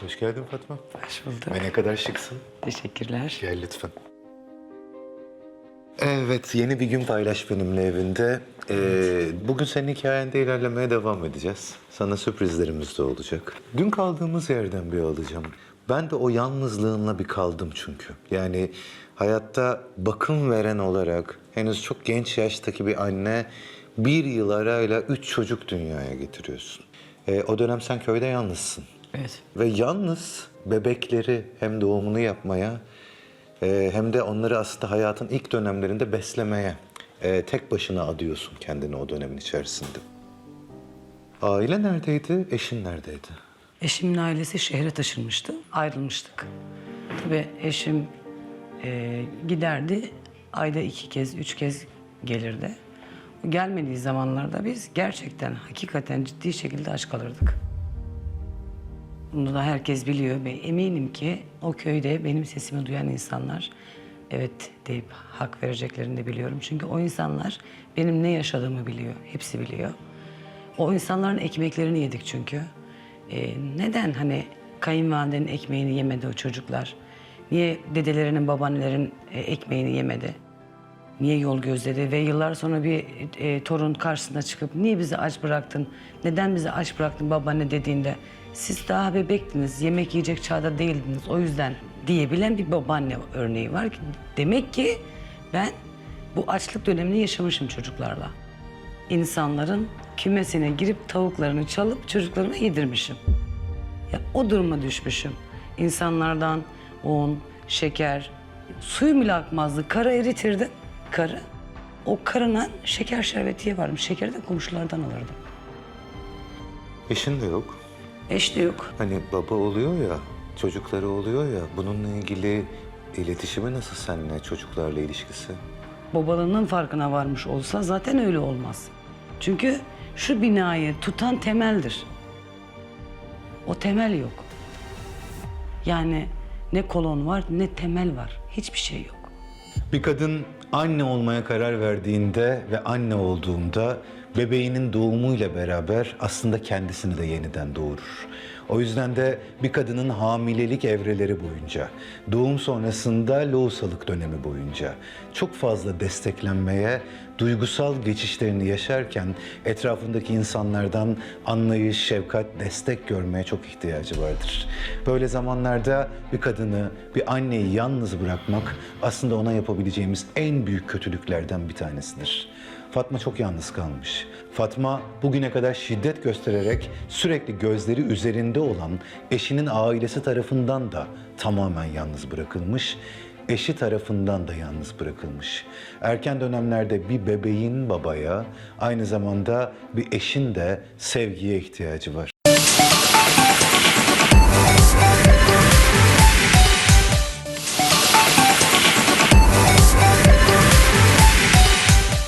Hoş geldin Fatma. Hoş bulduk. Ve ne kadar şıksın. Teşekkürler. Gel lütfen. Evet, yeni bir gün paylaş benimle evinde. Ee, bugün senin hikayende ilerlemeye devam edeceğiz. Sana sürprizlerimiz de olacak. Dün kaldığımız yerden bir alacağım. Ben de o yalnızlığımla bir kaldım çünkü. Yani hayatta bakım veren olarak henüz çok genç yaştaki bir anne bir yıl arayla üç çocuk dünyaya getiriyorsun. Ee, o dönem sen köyde yalnızsın. Evet. Ve yalnız bebekleri hem doğumunu yapmaya e, hem de onları aslında hayatın ilk dönemlerinde beslemeye e, tek başına adıyorsun kendini o dönemin içerisinde. Aile neredeydi? Eşin neredeydi? Eşimin ailesi şehre taşınmıştı. Ayrılmıştık. Ve eşim e, giderdi. Ayda iki kez, üç kez gelirdi. Gelmediği zamanlarda biz gerçekten, hakikaten ciddi şekilde aç kalırdık. Bunu da herkes biliyor ve eminim ki o köyde benim sesimi duyan insanlar evet deyip hak vereceklerini de biliyorum. Çünkü o insanlar benim ne yaşadığımı biliyor, hepsi biliyor. O insanların ekmeklerini yedik çünkü. Ee, neden hani kayınvalidenin ekmeğini yemedi o çocuklar? Niye dedelerinin, babaannelerin e, ekmeğini yemedi? Niye yol gözledi ve yıllar sonra bir e, torun karşısına çıkıp niye bizi aç bıraktın, neden bizi aç bıraktın babaanne dediğinde siz daha bebektiniz, yemek yiyecek çağda değildiniz o yüzden diyebilen bir babaanne örneği var ki demek ki ben bu açlık dönemini yaşamışım çocuklarla. İnsanların kümesine girip tavuklarını çalıp çocuklarıma yedirmişim. Ya o duruma düşmüşüm. İnsanlardan un, şeker, suyum bile akmazdı. Karı eritirdim. Karı. O karına şeker şerbetiye varım. Şekeri de komşulardan alırdım. Eşin de yok. Eş de yok. Hani baba oluyor ya, çocukları oluyor ya. Bununla ilgili iletişimi nasıl seninle, çocuklarla ilişkisi? Babalığının farkına varmış olsa zaten öyle olmaz. Çünkü şu binayı tutan temeldir. O temel yok. Yani ne kolon var ne temel var. Hiçbir şey yok. Bir kadın anne olmaya karar verdiğinde ve anne olduğunda bebeğinin doğumuyla beraber aslında kendisini de yeniden doğurur. O yüzden de bir kadının hamilelik evreleri boyunca, doğum sonrasında lohusalık dönemi boyunca çok fazla desteklenmeye, duygusal geçişlerini yaşarken etrafındaki insanlardan anlayış, şefkat, destek görmeye çok ihtiyacı vardır. Böyle zamanlarda bir kadını, bir anneyi yalnız bırakmak aslında ona yapabileceğimiz en büyük kötülüklerden bir tanesidir. Fatma çok yalnız kalmış. Fatma bugüne kadar şiddet göstererek sürekli gözleri üzerinde olan eşinin ailesi tarafından da tamamen yalnız bırakılmış eşi tarafından da yalnız bırakılmış. Erken dönemlerde bir bebeğin babaya, aynı zamanda bir eşin de sevgiye ihtiyacı var.